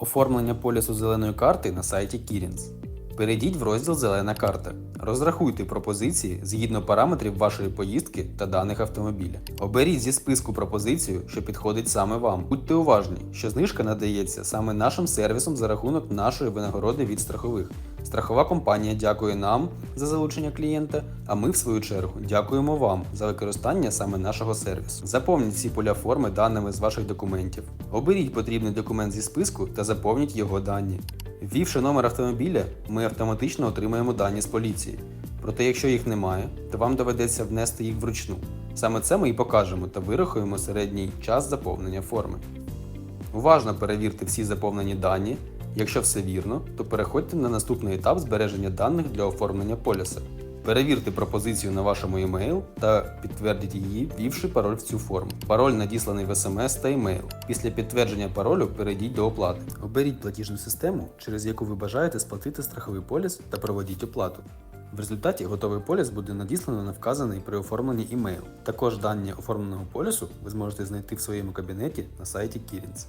Оформлення полісу зеленої карти на сайті Кірінс. Перейдіть в розділ Зелена карта. Розрахуйте пропозиції згідно параметрів вашої поїздки та даних автомобіля. Оберіть зі списку пропозицію, що підходить саме вам. Будьте уважні, що знижка надається саме нашим сервісом за рахунок нашої винагороди від страхових. Страхова компанія дякує нам за залучення клієнта, а ми, в свою чергу, дякуємо вам за використання саме нашого сервісу. Заповніть всі поля форми даними з ваших документів. Оберіть потрібний документ зі списку та заповніть його дані. Ввівши номер автомобіля, ми автоматично отримаємо дані з поліції. Проте, якщо їх немає, то вам доведеться внести їх вручну. Саме це ми і покажемо та вирахуємо середній час заповнення форми. Уважно перевірте всі заповнені дані. Якщо все вірно, то переходьте на наступний етап збереження даних для оформлення поліса. Перевірте пропозицію на вашому емейл та підтвердіть її, ввівши пароль в цю форму. Пароль надісланий в смс та емейл. Після підтвердження паролю перейдіть до оплати. Оберіть платіжну систему, через яку ви бажаєте сплатити страховий поліс та проводіть оплату. В результаті готовий поліс буде надіслано на вказаний при оформленні імейл. Також дані оформленого полісу ви зможете знайти в своєму кабінеті на сайті Кірінс.